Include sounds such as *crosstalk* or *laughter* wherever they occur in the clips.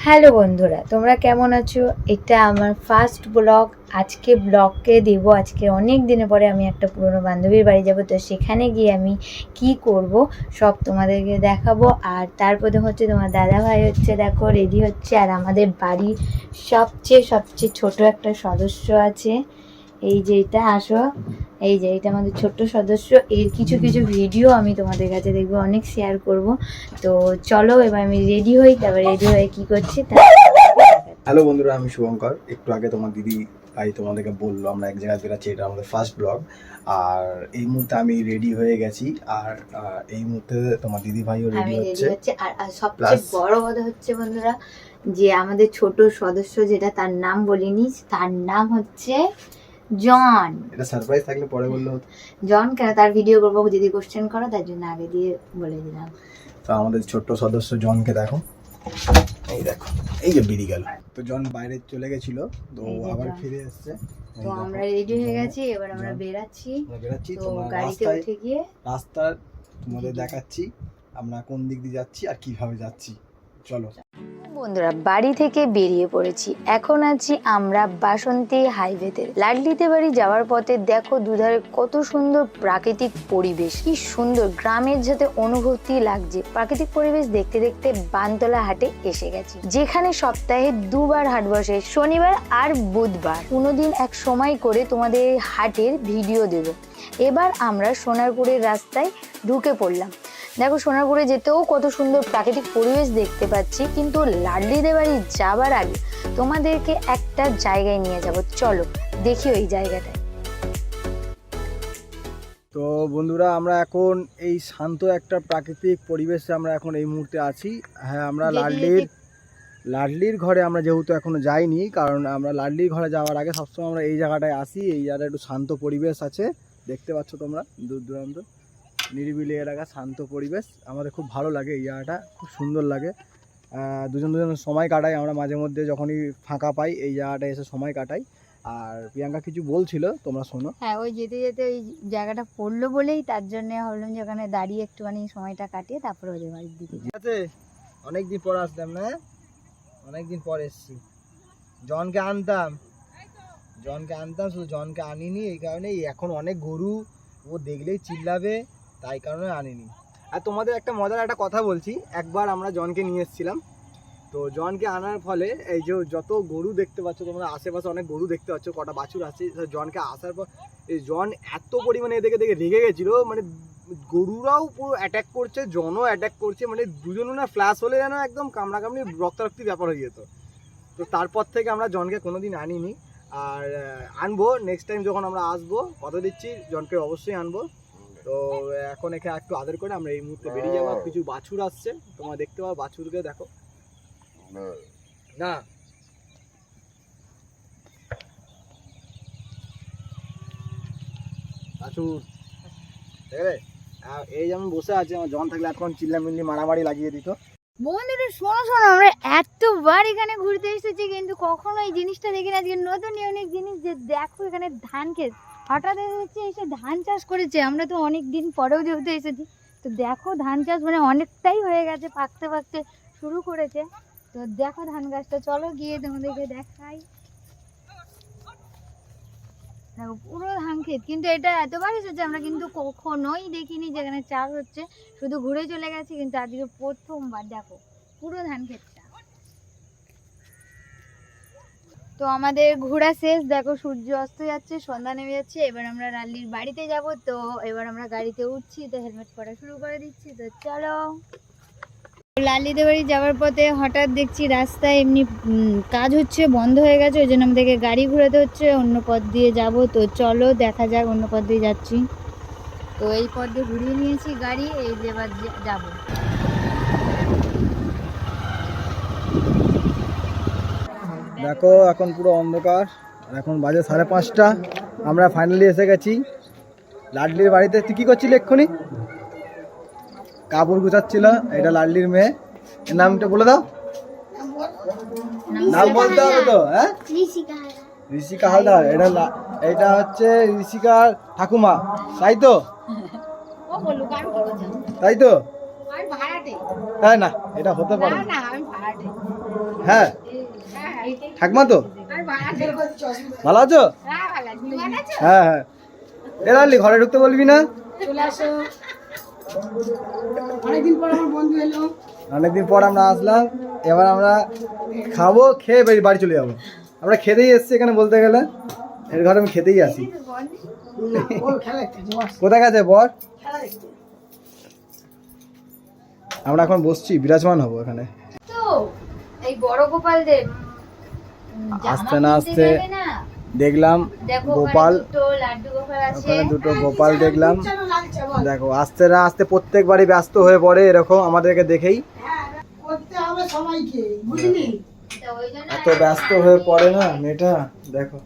Hello বন্ধুরা, তোমরা কেমন আছো? এটা আমার ফার্স্ট ব্লগ আজকে ব্লগকে দেব। আজকে অনেক দিনের পরে আমি একটা পুরনো বান্ধবীর বাড়ি যাব। তো সেখানে গিয়ে আমি কি করব সব তোমাদেরকে দেখাবো। আর তারপরে হচ্ছে তোমার দাদা ভাই হচ্ছে, দেখো রেডি হচ্ছে। আর আমাদের বাড়ির সবচেয়ে সবচেয়ে ছোট একটা সদস্য আছে। এই যে এটা, আসো। এই যে এটা আমাদের ছোট্ট সদস্য। এর কিছু কিছু ভিডিও আমি তোমাদের কাছে দেখব অনেক শেয়ার করব। তো চলো এবার আমি রেডি হই তারপর রেডি হয়ে কি করছি হ্যালো বন্ধুরা আমি শুভঙ্কর। একটু আগে তোমার দিদি ভাই তোমাদেরকে বলল আমরা এক জায়গায় বেরাচ্ছি এটা আমাদের ফার্স্ট ব্লগ আর এই মুহূর্তে আমি রেডি হয়ে গেছি আর এই মুহূর্তে তোমার দিদি ভাইও রেডি আমি রেডি হচ্ছে। আর সবচেয়ে বড় কথা হচ্ছে বন্ধুরা যে আমাদের ছোট সদস্য যেটা তার নাম বলিনি তার নাম হচ্ছে জন এটা সারপ্রাইজ থাকলে পরে বললে হতো। জন কেন তার ভিডিও করব যদি কোশ্চেন করো তার জন্য আগে দিয়ে বলে দিলাম। তো আমাদের ছোট্ট সদস্য জনকে দেখো। এই দেখো এই যে বেরিয়ে গেল। তো জন বাইরে চলে গেছিল তো আবার ফিরে এসছে। তো আমরা রেডি হয়ে গেছি এবার আমরা। বেরাচ্ছি। বেরাচ্ছি তো গাড়িতে উঠে গিয়ে রাস্তা তোমাদের দেখাচ্ছি আমরা কোন দিক দিয়ে যাচ্ছি আর কীভাবে যাচ্ছি। চলো। বন্ধুরা, বাড়ি থেকে বেরিয়ে পড়েছি। এখন আছি আমরা বাসন্তী হাইওয়েতে। লাডলিতে বাড়ি যাওয়ার পথে দেখো দুধারে কত সুন্দর প্রাকৃতিক পরিবেশ। কি সুন্দর, গ্রামের যাতে অনুভূতি লাগছে। প্রাকৃতিক পরিবেশ দেখতে দেখতে বানতলা হাটে এসে গেছি। যেখানে সপ্তাহে দুবার হাট বসে, শনিবার আর বুধবার। কোনোদিন এক সময় করে তোমাদের হাটের ভিডিও দেব। এবার আমরা সোনারপুরের রাস্তায় ঢুকে পড়লাম। দেখো সোনারপুরে যেতেও কত সুন্দর প্রাকৃতিক পরিবেশ দেখতে পাচ্ছি কিন্তু লাডলিদের বাড়ি যাবার আগে তোমাদেরকে একটা জায়গায় নিয়ে যাব। চলো দেখি ওই জায়গাটায়। তো বন্ধুরা আমরা এখন এই শান্ত একটা প্রাকৃতিক পরিবেশে আমরা এখন এই মুহূর্তে আছি। হ্যাঁ আমরা লাডলির লাডলির ঘরে আমরা যেহেতু এখনও যাইনি কারণ আমরা লাডলির ঘরে যাওয়ার আগে সবসময় আমরা এই জায়গাটায় আসি এই জায়গাটা একটু শান্ত পরিবেশ আছে। দেখতে পাচ্ছ তোমরা দূর দূরান্ত। নিরিবিলি এলাকা শান্ত পরিবেশ। আমাদের খুব ভালো লাগে এই জায়গাটা খুব সুন্দর লাগে। দুজন দুজন সময় কাটাই আমরা মাঝে মধ্যে যখনই ফাঁকা পাই এই জায়গাটা এসে সময় কাটাই। আর প্রিয়াঙ্কা কিছু বলছিল তোমরা শোনো। হ্যাঁ ওই যেতে যেতে ওই জায়গাটা পড়ল বলেই তার জন্য ভাবলাম যে ওখানে দাঁড়িয়ে একটুখানি সময়টা কাটিয়ে তারপরে ওদের বাড়ির দিকে। ঠিক আছে? অনেকদিন পর আসলাম না? অনেকদিন পর এসছি। জনকে আনতাম। জনকে আনতাম শুধু জনকে আনিনি এই কারণে এখন অনেক গরু ও দেখলেই চিল্লাবে। তাই কারণে আনিনি। আর তোমাদের একটা মজার একটা কথা বলছি, একবার আমরা জনকে নিয়ে এসেছিলাম। তো জনকে আনার ফলে এই যে যত গরু দেখতে পাচ্ছ, তোমরা আশেপাশে অনেক গরু দেখতে পাচ্ছ, কটা বাছুর আছে জনকে আসার পর এই জন এত পরিমাণে এদিকে দেখে রেগে গেছিল মানে গরুরাও পুরো অ্যাটাক করছে, জনও অ্যাটাক করছে মানে দুজনও না ফ্ল্যাশ হলে যেন একদম কামড়াকামড়ি রক্তারক্তি ব্যাপার হয়ে যেত। তো তারপর থেকে আমরা জনকে কোনোদিন আনিনি। আর আনব নেক্সট টাইম যখন আমরা আসব, কথা দিচ্ছি, জনকে অবশ্যই আনব। তো এখন এখানে একটু আদর করে আমরা এই মুহূর্তে বেরিয়ে যাব। কিছু বাছুর আসছে। তোমরা দেখতে পাবো বাছুরকে দেখো। না। বাছুর। এই যেমন বসে আছে আমার জন থাকলে এখন চিল্লামিল্লি মারামারি লাগিয়ে দিত। বন্ধুরা শোনো শোনো আমরা এতবার এখানে ঘুরতে এসেছি কিন্তু কখনো এই জিনিসটা দেখি না। আজকে নতুন অনেক জিনিস যে দেখো এখানে ধান ক্ষেত হঠাৎ হচ্ছে এসে ধান চাষ করেছে। আমরা তো অনেক দিন পরেও যেহেতু এসেছি, তো দেখো ধান চাষ মানে অনেকটাই হয়ে গেছে, পাকতে পাকতে শুরু করেছে। তো দেখো ধান গাছটা, চলো গিয়ে তোমাদেরকে দেখাই। দেখো, পুরো ধান ক্ষেত। কিন্তু এটা এতবার এসেছে, আমরা কিন্তু কখনোই দেখিনি যেখানে চাষ হচ্ছে। শুধু ঘুরে চলে গেছি, কিন্তু আজকে প্রথমবার। দেখো, পুরো ধান ক্ষেতটা। তো আমাদের ঘোরা শেষ। দেখো সূর্য অস্ত যাচ্ছে, সন্ধ্যা নেমে যাচ্ছে। এবার আমরা রাল্লির বাড়িতে যাব। তো এবার আমরা গাড়িতে উঠছি, তো হেলমেট পরা শুরু করে দিচ্ছি। তো চলো। লালিদের বাড়ি যাওয়ার পথে হঠাৎ দেখছি রাস্তায় এমনি কাজ হচ্ছে, বন্ধ হয়ে গেছে। ওই জন্য আমাদেরকে গাড়ি ঘোরাতে হচ্ছে, অন্য পথ দিয়ে যাব। তো চলো, দেখা যাক অন্য পথ দিয়ে যাচ্ছি। তো এই পথ দিয়ে ঘুরিয়ে নিয়েছি গাড়ি, এই যে এবার যাব। দেখো এখন পুরো অন্ধকার। আর এখন বাজে সাড়ে পাঁচটা। আমরা ফাইনালি এসে গেছি। লাডলির বাড়িতে তুই কী করছিলি এক্ষুনি? কাপড় গুছাচ্ছিল এটা লাডলির মেয়ে। এর নামটা বলে দাও। নাম বলতে হবে তো হ্যাঁ? ঋষিকা হালদার। এটা এটা হচ্ছে ঋষিকার ঠাকুমা। তাই তো? তাই তো? হ্যাঁ না এটা হতে পারে। না না। না আমি ভাড়াটে। হ্যাঁ। ঠাকমা তো? ভালো আছো? হ্যাঁ হ্যাঁ। এ লাল্লি, ঘরে ঢুকতে বলবি না? অনেকদিন পর আমার আসলাম, এবার আমরা খাব, খেয়ে বাড়ি চলে যাব। আমরা খেতেই এসছি এখানে বলতে গেলে। এর ঘরে আমি খেতেই আসি। কোথায় গেছে বর? আমরা এখন বসছি, বিরাজমান হব এখানে। এই বড় গোপাল দেব আস্তে না আস্তে দেখলাম গোপাল ওখানে দুটো গোপাল দুটো গোপাল দেখলাম। দেখো আস্তে না আস্তে প্রত্যেক বাড়ি ব্যস্ত হয়ে পড়ে এরকম আমাদেরকে দেখেই। হ্যাঁ এত ব্যস্ত হয়ে পড়ে না মেয়েটা? দেখো।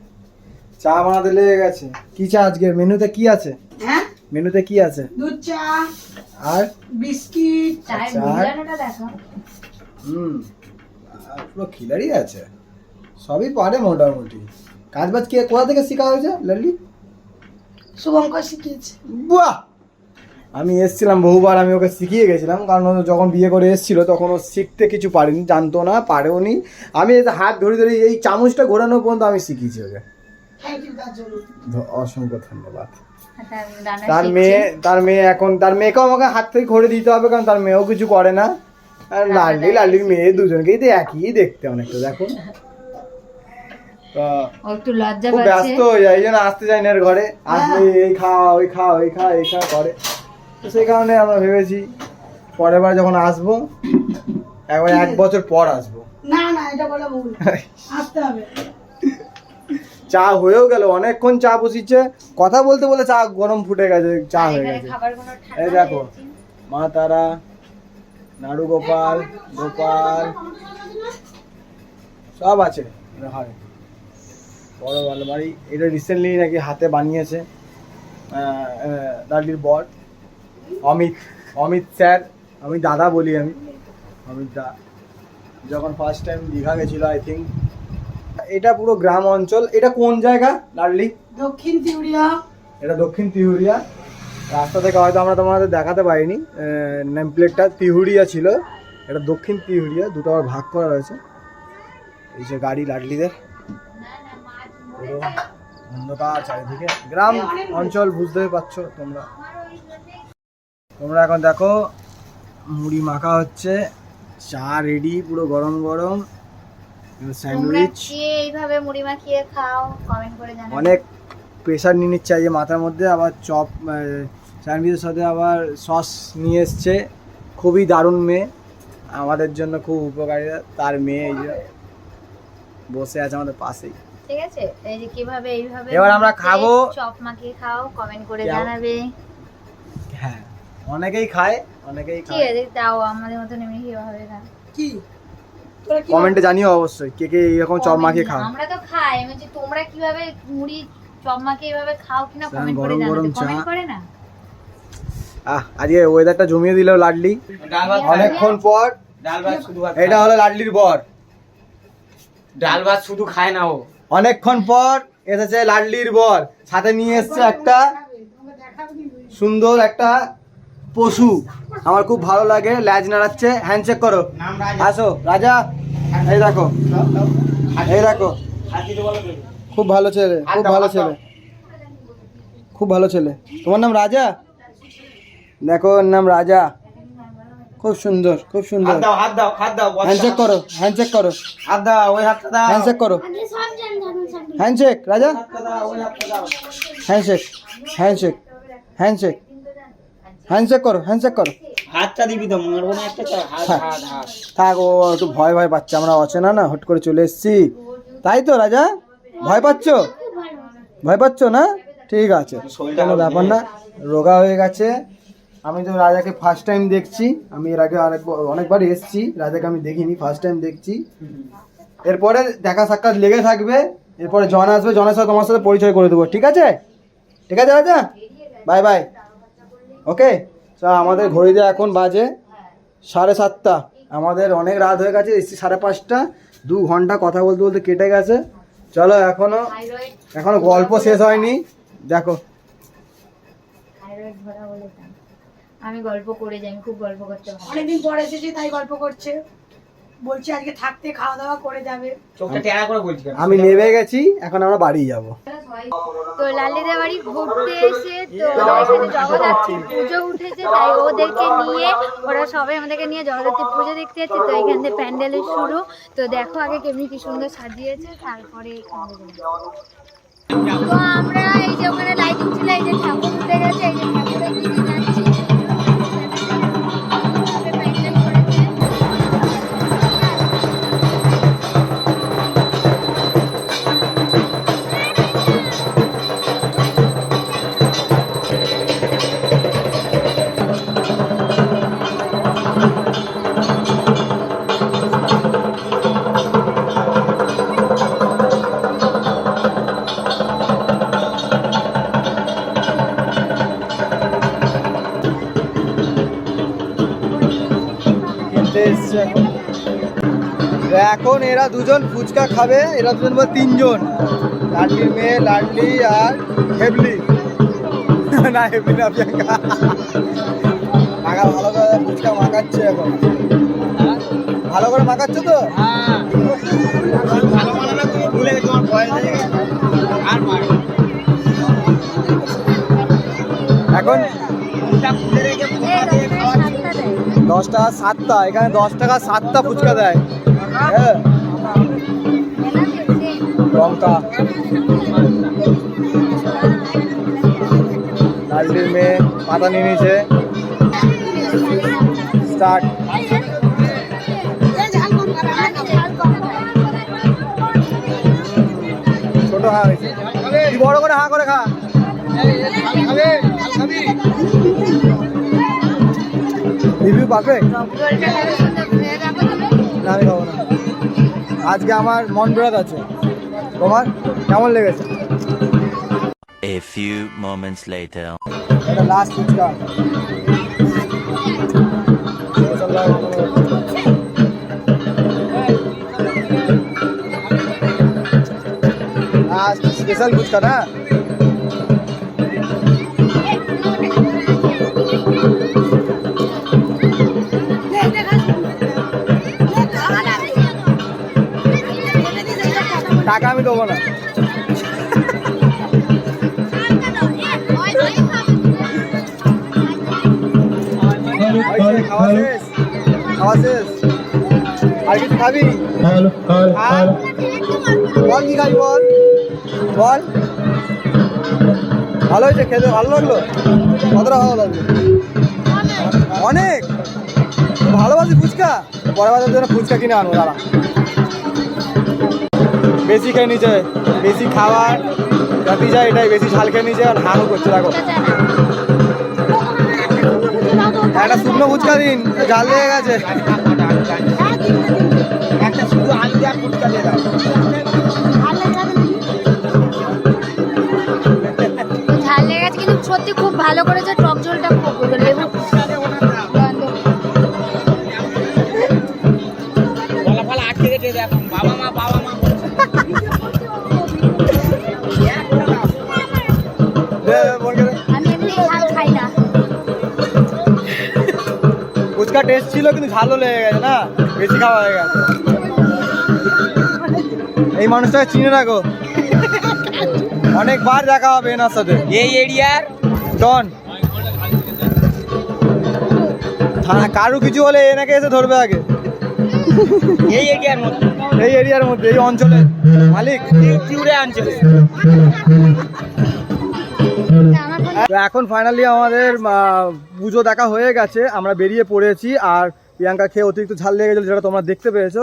চা বানাতে লেগে গেছে। কি চা আজকে? মেনুতে কি আছে? হ্যাঁ? মেনুতে কি আছে? দুধ চা। আর? বিস্কিট। আচ্ছা। হুম পুরো খিলাড়ি আছে। সবই পারে মোটামুটি। কাজ বাজ কে কোথা থেকে শেখা হয়েছে লাল্লি? শুভঙ্কর শিখিয়েছে। বাহ! আমি এসছিলাম বহুবার আমি ওকে শিখিয়ে গেছিলাম কারণ ও যখন বিয়ে করে এসেছিল তখন ও শিখতে কিছু পারেনি জানতো না পারেও নি। আমি এই হাত ধরে ধরে এই চামচটা ঘোরানো পর্যন্ত আমি শিখিয়েছি ওকে। অসংখ্য ধন্যবাদ। তার রান্না তার। মেয়ে তার মেয়ে এখন তার মেয়েকেও আমাকে হাত থেকে ঘরে দিতে হবে কারণ তার মেয়েও কিছু করে না। আর লাল্লি লাল্লির মেয়ে দুজনকেই তো একই দেখতে অনেকটা দেখো। একটু লজ্জা পাচ্ছে। ব্যস্ত হয়ে যায় এই জন্য আসতে চাই না এর ঘরে। আসলে এই খাওয়া ওই খাওয়া ওই খাওয়া এই খাওয়া করে। তো সেই কারণে আমরা ভেবেছি পরের বার যখন আসব একবার এক বছর পর আসব। না না এটা বলা ভুল। *laughs* আসতে হবে। চা হয়েও গেল অনেকক্ষণ চা বসিচ্ছে কথা বলতে বলে চা গরম ফুটে গেছে চা হয়ে গেছে। এই দেখো মা তারা নাড়ু গোপাল গোপাল সব আছে। হয়। বড় আলমারি এটা রিসেন্টলি নাকি হাতে বানিয়েছে দাদির বর। অমিত অমিত স্যার আমি দাদা বলি আমি। অমিত দা। যখন ফার্স্ট টাইম দীঘা গেছিল আই থিঙ্ক এটা পুরো গ্রাম অঞ্চল। এটা কোন জায়গা লাডলি দক্ষিণ তিউরিয়া এটা দক্ষিণ তিহুরিয়া রাস্তা থেকে হয়তো আমরা তোমাদের দেখাতে পারিনি। নেম প্লেটটা তিহুরিয়া ছিল। এটা দক্ষিণ তিহুরিয়া দুটো আবার ভাগ করা রয়েছে। এই যে গাড়ি লাডলিদের পুরো অন্ধকার চারিদিকে। গ্রাম অঞ্চল বুঝতেই পারছ তোমরা। তোমরা এখন দেখো মুড়ি মাখা হচ্ছে চা রেডি পুরো গরম গরম স্যান্ডউইচ এইভাবে মুড়ি মাখিয়ে খাও? কমেন্ট করে জানাও অনেক প্রেশার নিয়ে নিচ্ছে যে মাথার মধ্যে আবার চপ স্যান্ডউইচের সাথে আবার সস নিয়ে এসছে। খুবই দারুণ মেয়ে। আমাদের জন্য খুব উপকারী। তার মেয়ে এই যে বসে আছে আমাদের পাশেই। ঠিক আছে? এই যে কীভাবে এইভাবে এবার আমরা খাব। চপ মাখিয়ে খাও কমেন্ট করে জানাবে। হ্যাঁ অনেকেই খায় অনেকেই ঠিক আছে তাও আমাদের মতন এমনি কীভাবে খাও কি? কমেন্টে জানিও অবশ্যই কে কে এরকম চপ মাখিয়ে খাও। আমরা তো খাই আমি বলছি তোমরা কীভাবে মুড়ি চপ মাখিয়ে এইভাবে খাও কিনা কমেন্ট করে গরম গরম জানাবে কমেন্ট করে না। আহ আজকে ওয়েদারটা জমিয়ে দিল লাডলি। ডাল ভাত অনেকক্ষণ পর ডাল ভাত শুধু এটা হলো লাডলির বর। ডাল ভাত শুধু খায় না ও। অনেকক্ষণ পর এসেছে লাডলির বর। সাথে নিয়ে এসছে একটা সুন্দর একটা পশু। আমার খুব ভালো লাগে ল্যাজ নাড়াচ্ছে। হ্যান্ডশেক করো। আসো রাজা। এই দেখো। এই দেখো। খুব ভালো ছেলে খুব ভালো ছেলে। খুব ভালো ছেলে। তোমার নাম রাজা? দেখো ওর নাম রাজা। খুব সুন্দর খুব সুন্দর। হাত দাও হাত দাও হাত দাও হ্যান্ডশেক করো হ্যান্ডশেক করো। হাত দাও ওই হাতটা দাও। হ্যান্ডশেক করো। হ্যান্ডশেক রাজা। হ্যান্ডশেক হ্যান্ডশেক হ্যান্ডশেক হ্যান্ডশেক করো হ্যান্ডশেক করো। হাতটা দিবি তো মারবো না একটা হাত। হাত হাত। থাক ও একটু ভয় ভয় পাচ্ছে আমরা অচেনা না হট করে চলে এসেছি। তাই তো রাজা? ভয় পাচ্ছ? ভয় পাচ্ছ না? ঠিক আছে। কোনো ব্যাপার না। রোগা হয়ে গেছে। আমি তো রাজাকে ফার্স্ট টাইম দেখছি। আমি এর আগে অনেক অনেকবার এসেছি, রাজাকে আমি দেখিনি ফার্স্ট টাইম দেখছি। এরপরে দেখা সাক্ষাৎ লেগে থাকবে, এরপরে জন আসবে জনের সাথে তোমার সাথে পরিচয় করে দেবো, ঠিক আছে? ঠিক আছে, রাজা? বাই বাই ওকে আমাদের ঘড়িতে এখন বাজে সাড়ে সাতটা। আমাদের অনেক রাত হয়ে গেছে, এসছি সাড়ে পাঁচটা। দু ঘণ্টা কথা বলতে বলতে কেটে গেছে। চলো, এখনও এখনও গল্প শেষ হয়নি। দেখো থাইরয়েড ধরা বলে তা। আমি গল্প করে যাই খুব গল্প করতে ভালো অনেকদিন পর এসেছি তাই গল্প করছে। বলছি আজকে থাকতে খাওয়া দাওয়া করে যাবে। চোখটা টেরা করে বলছি আমি নেমে গেছি এখন আমরা বাড়ি যাব। তো লালিদের বাড়ি ঘুরতে এসে তো এখানে জগদ্ধাত্রী পুজো উঠেছে তাই ওদেরকে নিয়ে ওরা সবাই আমাদেরকে নিয়ে জগদ্ধাত্রী পুজো দেখতে যাচ্ছে। তো এখান থেকে প্যান্ডেলের শুরু। তো দেখো আগে কেমনি কি সুন্দর সাজিয়েছে তারপরে। তো আমরা এই যে ওখানে লাইটিং ছিল এই যে ঠাকুর উঠে গেছে এই যে ঠাকুরের কিনতে এখন এখন এরা দুজন ফুচকা খাবে, এরা দুজন বা তিনজন। লাডলির মেয়ে লাডলি আর হেবলি। না হেবলি না, প্রিয়াঙ্কা। মাখা ভালো করে ফুচকা মাখাচ্ছে এখন। ভালো করে মাখাচ্ছ তো? হ্যাঁ। দশ টাকা সাতটা, এখানে দশ টাকা সাতটা ফুচকা দেয়। হ্যাঁ। লঙ্কা। লালটির মেয়ে পাতা নিয়ে নিয়েছে। স্টার্ট। ছোট হা হয়েছে। বড় করে হা করে খা। রিভিউ পারফেক্ট না আমি খাব না। আজকে আমার মন বেরোত আছে। তোমার কেমন লেগেছে? A few moments later. এটা last fuchka. Last special fuchka না? টাকা আমি দেবো না। খাওয়া শেষ খাওয়া শেষ। আর কিছু খাবি? বল কি খাবি বল? বল। ভালো হয়েছে খেতে ভালো লাগল? কতটা ভালো লাগল? অনেক। ভালোবাসি ফুচকা? পরে বাজার জন্য ফুচকা কিনে আনব দাঁড়া। বেশি খেয়ে নিচে বেশি খাবার জাতি যায় এটাই, বেশি ঝাল খেয়ে নিচে আর হাঁও করছে, দেখো। একটা শুকনো ফুচকা দিন, ঝাল লেগে গেছে। একটা দিয়ে ঝাল গেছে, কিন্তু সত্যি খুব ভালো করেছে, টক ঝোলটা ফুচকা টেস্ট ছিল কিন্তু ঝালও লেগে গেছে না? বেশি খাওয়া হয়ে গেছে। এই মানুষটাকে চিনে রাখো। অনেকবার দেখা হবে এনার সাথে। এই এরিয়ার ডন। থানা কারু কিছু হলে এনাকে এসে ধরবে আগে। এই এরিয়ার মধ্যে। এই এরিয়ার মধ্যে এই অঞ্চলের মালিক। আমার ফোন তো এখন ফাইনালি আমাদের পুজো দেখা হয়ে গেছে আমরা বেরিয়ে পড়েছি আর প্রিয়াঙ্কা খেয়ে অতিরিক্ত ঝাল লেগে গেছিল যেটা তোমরা দেখতে পেয়েছ।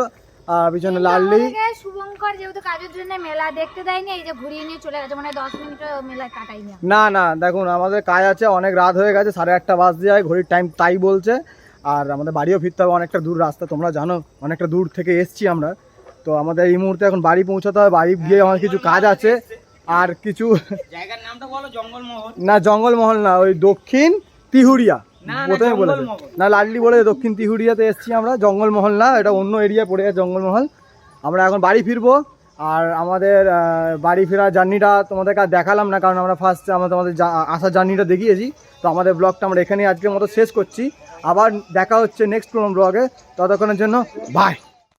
আর পিছনে লাললি। আমাকে শুভঙ্কর যেহেতু কাজের জন্য মেলা দেখতে দেয়নি এই যে ঘুরিয়ে নিয়ে চলে গেছে মানে দশ মিনিট মেলায় কাটাইনি না না দেখুন আমাদের কাজ আছে অনেক রাত হয়ে গেছে সাড়ে আটটা বাজ যায় ঘড়ির টাইম তাই বলছে। আর আমাদের বাড়িও ফিরতে হবে অনেকটা দূর রাস্তা তোমরা জানো অনেকটা দূর থেকে এসছি আমরা। তো আমাদের এই মুহূর্তে এখন বাড়ি পৌঁছাতে হবে বাড়ি গিয়ে আমার কিছু কাজ আছে আর কিছু বলো না জঙ্গলমহল না ওই দক্ষিণ তিহুরিয়া প্রথমে বলেছে না লাডলি বলে দক্ষিণ তিহুরিয়াতে এসছি আমরা জঙ্গলমহল না এটা অন্য এরিয়া পড়ে গেছে জঙ্গলমহল। আমরা এখন বাড়ি ফিরবো আর আমাদের বাড়ি ফেরার জার্নিটা তোমাদেরকে আর দেখালাম না কারণ আমরা ফার্স্ট আমরা তোমাদের আসার জার্নিটা দেখিয়েছি। তো আমাদের ব্লগটা আমরা এখানেই আজকের মতো শেষ করছি। আবার দেখা হচ্ছে নেক্সট কোনো ব্লগে ততক্ষণের জন্য বাই